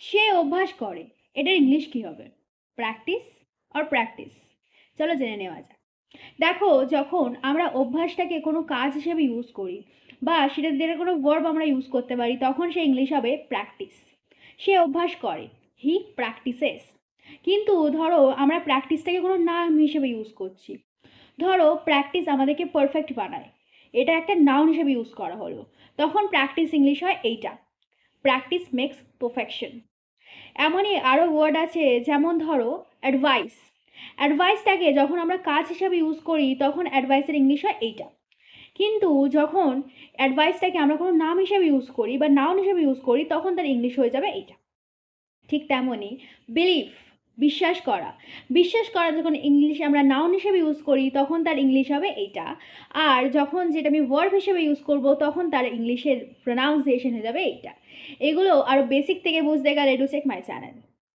সে অভ্যাস করে, এটার ইংলিশ কী হবে? প্র্যাকটিস অর প্র্যাকটিস চলো জেনে নেওয়া যাক। দেখো, যখন আমরা অভ্যাসটাকে কোনো কাজ হিসেবে ইউজ করি বা সেটা দিয়ে কোনো ভার্ব আমরা ইউজ করতে পারি, তখন সে ইংলিশ হবে প্র্যাকটিস সে অভ্যাস করে হি প্র্যাকটিসেস কিন্তু ধরো, আমরা প্র্যাকটিসটাকে কোনো নাম হিসেবে ইউজ করছি। ধরো প্র্যাকটিস আমাদেরকে পারফেক্ট বানায়। এটা একটা নাউন হিসেবে ইউজ করা হলো। তখন প্র্যাকটিস ইংলিশ হয় এইটা। প্র্যাকটিস মেক্স পারফেকশন এমনই আরও ওয়ার্ড আছে, যেমন ধরো অ্যাডভাইস অ্যাডভাইসটাকে যখন আমরা কাজ হিসাবে ইউজ করি, তখন অ্যাডভাইসের ইংলিশ হয় এইটা। কিন্তু যখন অ্যাডভাইসটাকে আমরা কোনো নাম হিসাবে ইউজ করি বা নাউন হিসাবে ইউজ করি, তখন তার ইংলিশ হয়ে যাবে এইটা। ঠিক তেমনই বিলিফ বিশ্বাস করা। বিশ্বাস করা যখন ইংলিশে আমরা নাউন হিসেবে ইউজ করি, তখন তার ইংলিশ হবে এইটা। আর যখন যেটা আমি ওয়ার্ব হিসেবে ইউজ করব, তখন তার ইংলিশের প্রোনাউন্সিয়েশন হয়ে যাবে এইটা। এগুলো আরও বেসিক থেকে বুঝতে গেলে ডু চেক মাই চ্যানেল